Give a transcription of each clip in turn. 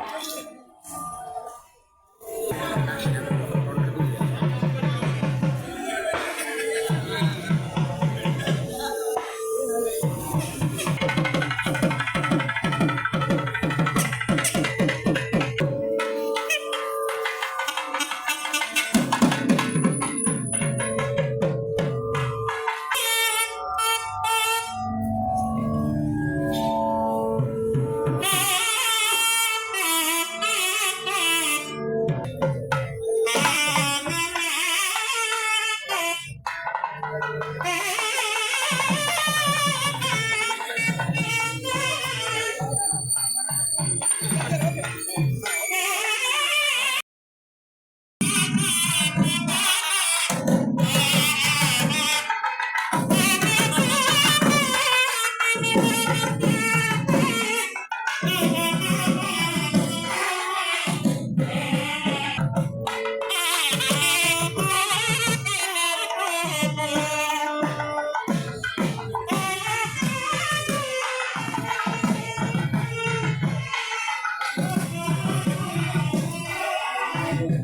Thank you. Bible.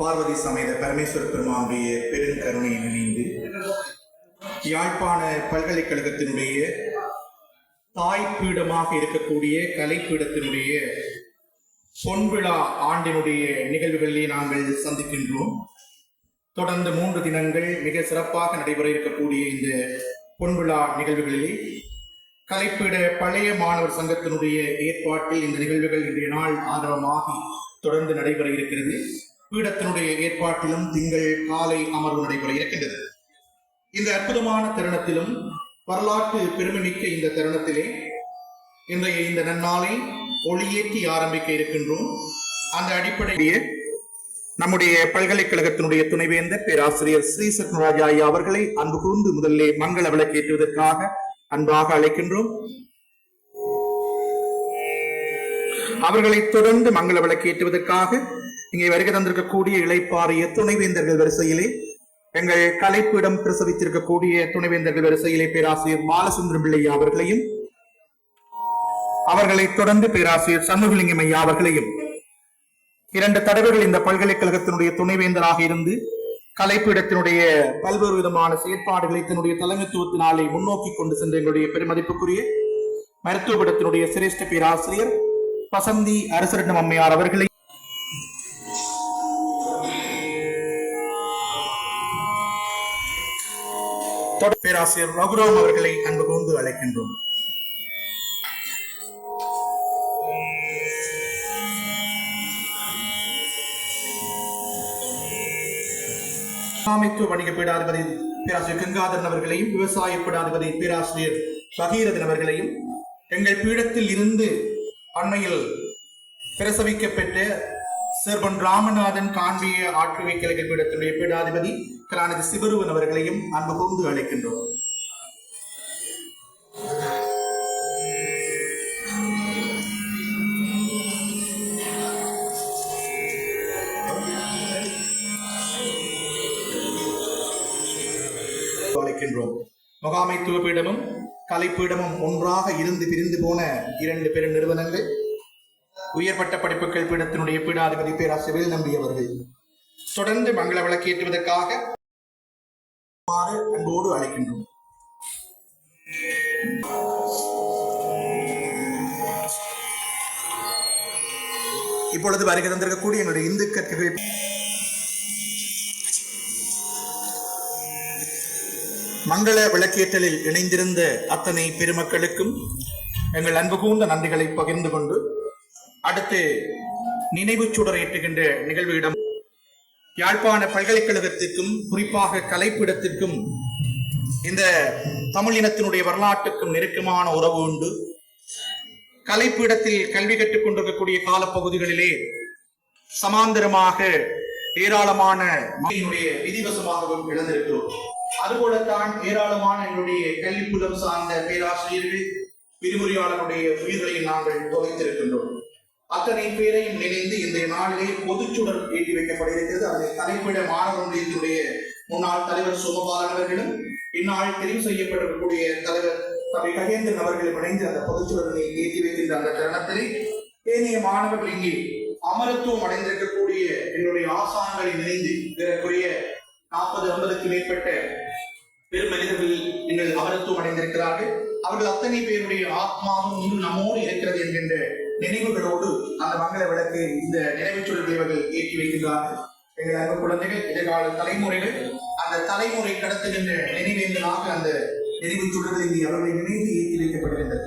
Parvati சமேத பரமேஸ்வர பெருமானுடைய பெருங்கருணையை நினைந்து யாழ்ப்பாண பல்கலைக்கழகத்தினுடைய தாய்ப்பீடமாக இருக்கக்கூடிய கலைப்பீடத்தினுடைய பொன்விழா ஆண்டினுடைய நிகழ்வுகளிலே நாங்கள் சந்திக்கின்றோம். தொடர்ந்து மூன்று தினங்கள் மிக சிறப்பாக நடைபெற இருக்கக்கூடிய இந்த பொன்விழா நிகழ்வுகளிலே கலைப்பீட பழைய மாணவர் சங்கத்தினுடைய ஏற்பாட்டில் இந்த நிகழ்வுகள் இன்றைய நாள் ஆர்வமாகி தொடர்ந்து நடைபெற இருக்கிறது. பீடத்தினுடைய ஏற்பாட்டிலும் திங்கள் காலை அமர்வு நடைபெற இருக்கின்றது. இந்த அற்புதமான தருணத்திலும் வரலாற்று பெருமைமிக்க இந்த தருணத்திலே இன்றைய இந்த நன்னாளை ஒளியேற்றி ஆரம்பிக்க இருக்கின்றோம். அந்த அடிப்படையிலேயே நம்முடைய பல்கலைக்கழகத்தினுடைய துணைவேந்தர் பேராசிரியர் ஸ்ரீ சத்யராஜா ஐயா அவர்களை அன்பு கூர்ந்து முதலிலே மங்கள விளக்கேற்றுவதற்காக அன்பாக அழைக்கின்றோம். அவர்களை தொடர்ந்து மங்கள விளக்கேற்றுவதற்காக இங்கே வருகை தந்திருக்கக்கூடிய இளைப்பாறிய துணைவேந்தர்கள் வரிசையிலே எங்கள் கலைப்பிடம் பிரசவித்திருக்கக்கூடிய துணைவேந்தர்கள் வரிசையிலே பேராசிரியர் பாலசுந்தரம் பிள்ளையா அவர்களையும் அவர்களை தொடர்ந்து பேராசிரியர் சண்முகலிங்கம் ஐயா அவர்களையும் இரண்டு தடவைகள் இந்த பல்கலைக்கழகத்தினுடைய துணைவேந்தராக இருந்து கலைப்பீடத்தினுடைய பல்வேறு விதமான செயற்பாடுகளை தன்னுடைய தலைமைத்துவத்தினாலே முன்னோக்கி கொண்டு சென்ற எங்களுடைய பெருமதிப்புக்குரிய மருத்துவ மருத்துவபீடத்தினுடைய சிரேஷ்ட பேராசிரியர் வசந்தி அரசரட்னம் அம்மையார் அவர்களை தொடர் பேராசிரியர் ரகுராம் அவர்களை அன்பு கொண்டு அழைக்கின்றோம். அமைத்துவ வணிக பீடாதிபதி பேராசிரியர் கங்காதரன் அவர்களையும் விவசாய பீடாதிபதி பேராசிரியர் பகீரதன் அவர்களையும் எங்கள் பீடத்தில் இருந்து அண்மையில் பிரசவிக்கப்பெற்ற சிறுவன் ராமநாதன் காண்பிய ஆற்றுவை கிழக்கு பீடத்தினுடைய பீடாதிபதி கலாநிதி சிவருவன் அவர்களையும் அன்பு கூர்ந்து அழைக்கின்றோம். அழைக்கின்றோம். முகாமைத்துவ பீடமும் கலைப்பீடமும் ஒன்றாக இருந்து பிரிந்து போன இரண்டு பெரும் நிறுவனங்கள் உயர்பட்ட படிப்புகள் பீடத்தினுடைய பீடாதிபதி பேராசிரியர் வேல் நம்பி அவர்கள். தொடர்ந்து மங்கள விளக்கேற்றுவதற்காக அன்போடு அழைக்கின்றோம். இப்பொழுது வருகை தந்திருக்கக்கூடிய என்னுடைய இந்து கற்கை மங்கள விளக்கேற்றலில் இணைந்திருந்த அத்தனை பெருமக்களுக்கும் எங்கள் அன்பு கூர்ந்த நன்றிகளை பகிர்ந்து கொண்டு அடுத்து நினைவு சுடரையிட்டுகின்ற நிகழ்வு இடம் யாழ்ப்பாண பல்கலைக்கழகத்திற்கும் குறிப்பாக கலைப்பிடத்திற்கும் இந்த தமிழ் இனத்தினுடைய வரலாற்றுக்கும் நெருக்கமான உறவு உண்டு. கலைப்பிடத்தில் கல்வி கற்றுக் கொண்டிருக்கக்கூடிய காலப்பகுதிகளிலே சமாந்தரமாக ஏராளமான விதிவசமாகவும் இழந்திருக்கிறோம் அதுபோலத்தான் ஏராளமான எங்களுடைய கல்விப்புலம் சார்ந்த பேராசிரியர்கள் விரிவுரையாளருடைய உயிர்களையும் நாங்கள் தொலைத்திருக்கின்றோம். அத்தனை பேரையும் நினைந்து இந்த நாளிலே பொதுச்சுடர் ஏற்றி வைக்கப்பட இருக்கிறது அதனை தலைப்பிட மாணவர் நிலையத்தினுடைய முன்னாள் தலைவர் சோமபாலன் அவர்களும் இந்நாள் தெரிவு செய்யப்பட்டிருக்கக்கூடிய தலைவர் தம்பி ககேந்திரன் அவர்களும் இணைந்து அந்த பொதுச்சுடரை ஏற்றி வைக்கின்ற அந்த தருணத்திலே ஏனைய மாணவர்கள் இங்கே அமரத்துவம் அடைந்திருக்கக்கூடிய என்னுடைய ஆசான்களை நினைந்து இதற்குரிய நாற்பது ஐம்பதுக்கு மேற்பட்ட பெரும் மனிதர்கள் எங்கள் அமரத்துவம் அடைந்திருக்கிறார்கள். அவர்கள் அத்தனை பேருடைய ஆத்மாவும் இன்னும் நம்மோடு இருக்கிறது என்கின்ற நினைவுகளோடு அந்த மங்கள விளக்கு இந்த நினைவுச் தேவர்கள் ஏற்றி வைக்கின்றார்கள். எங்கள் அன்பு குழந்தைகள் எதிர்கால தலைமுறைகள் அந்த தலைமுறை கடத்துகின்ற நினைவேந்தலாக அந்த நினைவு சுடர்கள் இங்கே அவர்களை நினைந்து ஏற்றி வைக்கப்படுகின்றது.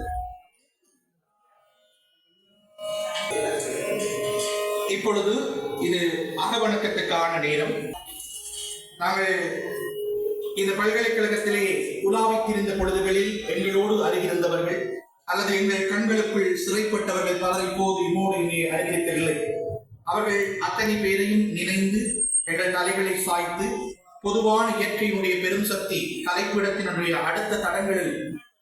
இப்பொழுது இது அகவணக்கத்துக்கான நேரம். நாங்கள் இந்த பல்கலைக்கழகத்திலே உலாவித்திருந்த பொழுதுகளில் எங்களோடு அருகிருந்தவர்கள் அல்லது எங்கள் கண்களுக்குள் சிறைப்பட்டவர்கள் பலர் இப்போது இம்மோடு இங்கே அருகிருக்கவில்லை அவர்கள் அத்தனை பேரையும் நினைந்து எங்கள் தலைகளை சாய்த்து பொதுவான இயற்கையினுடைய பெரும் சக்தி கலைப்பிடத்தினுடைய அடுத்த தடங்களில்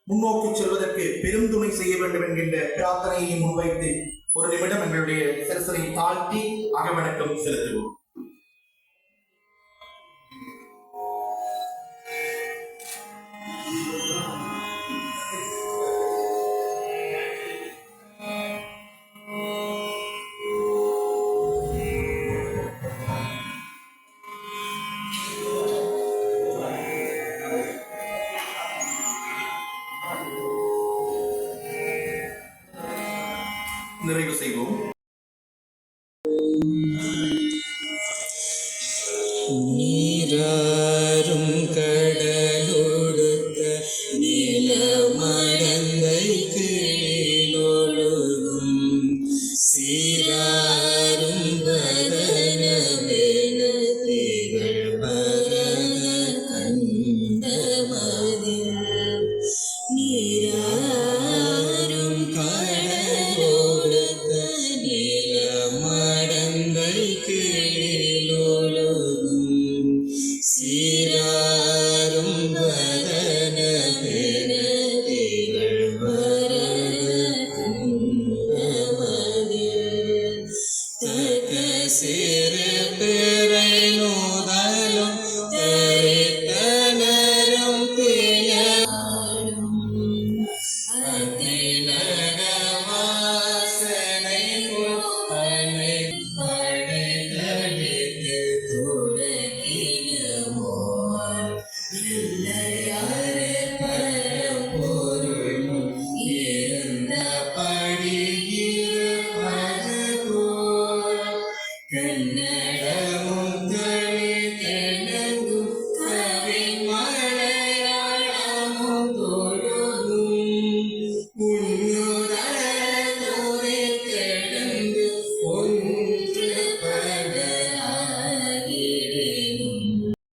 முன்னோக்கி செல்வதற்கு பெருந்துணை செய்ய வேண்டும் என்கின்ற பிரார்த்தனையை முன்வைத்து ஒரு நிமிடம் எங்களுடைய சிரசனை தாழ்த்தி அகவணக்கம் செலுத்துவோம். நிறைவு செய்வோம் Good night.